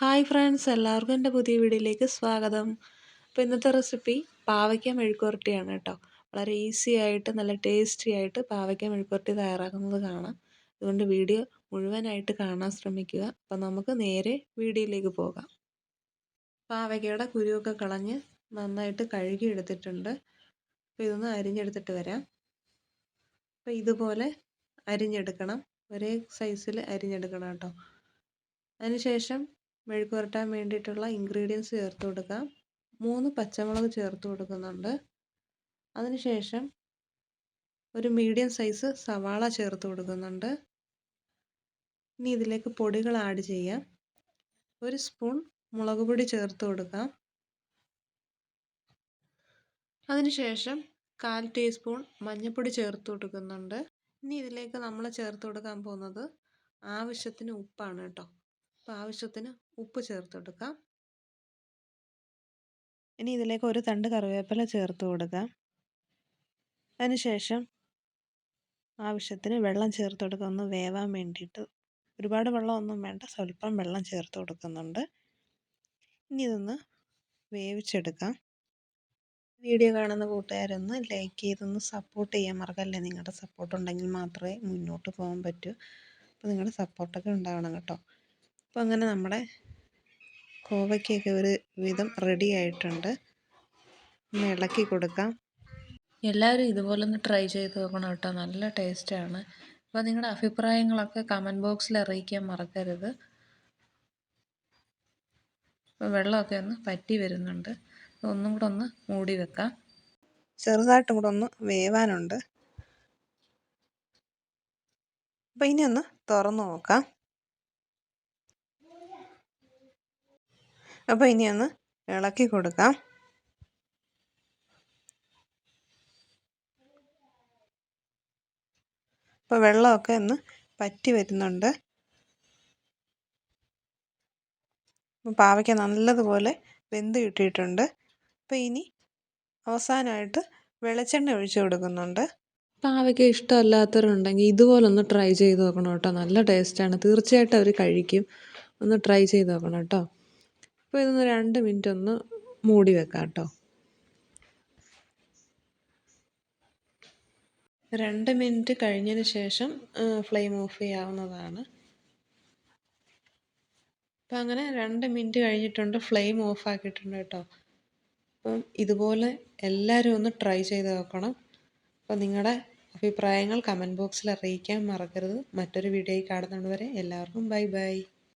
Hi friends എല്ലാവർക്കും എന്റെ പുതിയ വീഡിയോയിലേക്ക് സ്വാഗതം. അപ്പോൾ ഇന്നത്തെ റെസിപ്പി പാവയ്ക്ക മെഴുക്കുരട്ടിയാണ് കേട്ടോ. വളരെ ഈസി ആയിട്ട് നല്ല ടേസ്റ്റി ആയിട്ട് പാവയ്ക്ക മെഴുക്കുരട്ടി തയ്യാറാക്കുന്നത് കാണാം. അതുകൊണ്ട് വീഡിയോ മുഴുവനായിട്ട് കാണാൻ ശ്രമിക്കുക. അപ്പോൾ നമുക്ക് നേരെ വീഡിയോയിലേക്ക് പോകാം. പാവയ്ക്കയുടെ കുരുവൊക്കെ കളഞ്ഞ് നന്നായിട്ട് കഴുകി എടുത്തിട്ടുണ്ട് അപ്പോൾ ഇതൊന്ന് അരിഞ്ഞെടുത്തിട്ട് വരാം. അപ്പോൾ ഇതുപോലെ അരിഞ്ഞെടുക്കണം. ഒരേ സൈസിൽ അരിഞ്ഞെടുക്കണം കേട്ടോ. അതിനുശേഷം മെഴുക്ക് പുരട്ടാൻ വേണ്ടിയിട്ടുള്ള ഇൻഗ്രീഡിയൻസ് ചേർത്ത് കൊടുക്കാം. മൂന്ന് പച്ചമുളക് ചേർത്ത് കൊടുക്കുന്നുണ്ട്. അതിനുശേഷം ഒരു മീഡിയം സൈസ് സവാള ചേർത്ത് കൊടുക്കുന്നുണ്ട്. ഇനി ഇതിലേക്ക് പൊടികൾ ആഡ് ചെയ്യാം. ഒരു സ്പൂൺ മുളക് പൊടി ചേർത്ത് കൊടുക്കാം. അതിനുശേഷം കാൽ ടീസ്പൂൺ മഞ്ഞൾപ്പൊടി ചേർത്ത് കൊടുക്കുന്നുണ്ട്. ഇനി ഇതിലേക്ക് നമ്മൾ ചേർത്ത് കൊടുക്കാൻ പോകുന്നത് ആവശ്യത്തിന് ഉപ്പാണ് കേട്ടോ. അപ്പോൾ ആവശ്യത്തിന് ഉപ്പ് ചേർത്ത് കൊടുക്കാം ഇനി ഇതിലേക്ക് ഒരു തണ്ട് കറിവേപ്പില ചേർത്ത് കൊടുക്കാം. അതിനുശേഷം ആവശ്യത്തിന് വെള്ളം ചേർത്ത് കൊടുക്കാം ഒന്ന് വേവാൻ വേണ്ടിയിട്ട്. ഒരുപാട് വെള്ളമൊന്നും വേണ്ട. സ്വല്പം വെള്ളം ചേർത്ത് കൊടുക്കുന്നുണ്ട്. ഇനി ഇതൊന്ന് വേവിച്ചെടുക്കാം. വീഡിയോ കാണുന്ന കൂട്ടുകാരൊന്ന് ലൈക്ക് ചെയ്തൊന്ന് സപ്പോർട്ട് ചെയ്യാൻ മറക്കല്ലേ? നിങ്ങളുടെ സപ്പോർട്ട് ഉണ്ടെങ്കിൽ മാത്രമേ മുന്നോട്ട് പോകാൻ പറ്റൂ. അപ്പോൾ നിങ്ങളുടെ സപ്പോർട്ടൊക്കെ ഉണ്ടാവണം കേട്ടോ. അപ്പോൾ അങ്ങനെ നമ്മുടെ കോവയ്ക്കൊക്കെ ഒരു വിധം റെഡി ആയിട്ടുണ്ട്. ഒന്ന് ഇളക്കി കൊടുക്കാം. എല്ലാവരും ഇതുപോലെ ഒന്ന് ട്രൈ ചെയ്ത് നോക്കണം കേട്ടോ. നല്ല ടേസ്റ്റാണ് അപ്പോൾ നിങ്ങളുടെ അഭിപ്രായങ്ങളൊക്കെ കമന്റ് ബോക്സിൽ അറിയിക്കാൻ മറക്കരുത്. അപ്പോൾ വെള്ളമൊക്കെ ഒന്ന് പറ്റി വരുന്നുണ്ട്. ഒന്നും കൂടെ ഒന്ന് മൂടി വെക്കാം. ചെറുതായിട്ടും കൂടെ ഒന്ന് വേവാനുണ്ട്. അപ്പോൾ ഇനി ഒന്ന് തുറന്നു നോക്കാം. അപ്പോൾ ഇനി ഒന്ന് ഇളക്കി കൊടുക്കാം. അപ്പോൾ വെള്ളമൊക്കെ ഒന്ന് പറ്റി വരുന്നുണ്ട്. പാവയ്ക്ക നല്ലതുപോലെ വെന്ത് കിട്ടിയിട്ടുണ്ട്. അപ്പോൾ ഇനി അവസാനമായിട്ട് വെളിച്ചെണ്ണ ഒഴിച്ച് കൊടുക്കുന്നുണ്ട്. പാവയ്ക്ക ഇഷ്ടമല്ലാത്തവരുണ്ടെങ്കിൽ ഇതുപോലൊന്ന് ട്രൈ ചെയ്ത് നോക്കണം കേട്ടോ. നല്ല ടേസ്റ്റാണ് തീർച്ചയായിട്ടും അവർ കഴിക്കും. ഒന്ന് ട്രൈ ചെയ്ത് നോക്കണം കേട്ടോ. അപ്പോൾ ഇതൊന്ന് രണ്ട് മിനിറ്റ് ഒന്ന് മൂടി വെക്കാം കേട്ടോ രണ്ട് മിനിറ്റ് കഴിഞ്ഞതിന് ശേഷം ഫ്ലെയിം ഓഫ് ചെയ്യാവുന്നതാണ്. അപ്പം അങ്ങനെ രണ്ട് മിനിറ്റ് കഴിഞ്ഞിട്ടുണ്ട് ഫ്ലെയിം ഓഫ് ആക്കിയിട്ടുണ്ട് കേട്ടോ. അപ്പം ഇതുപോലെ എല്ലാവരും ഒന്ന് ട്രൈ ചെയ്ത് നോക്കണം. അപ്പം നിങ്ങളുടെ അഭിപ്രായങ്ങൾ കമന്റ് ബോക്സിൽ അറിയിക്കാൻ മറക്കരുത്. മറ്റൊരു വീഡിയോയിൽ കാണുന്നതുവരെ എല്ലാവർക്കും ബൈ ബൈ.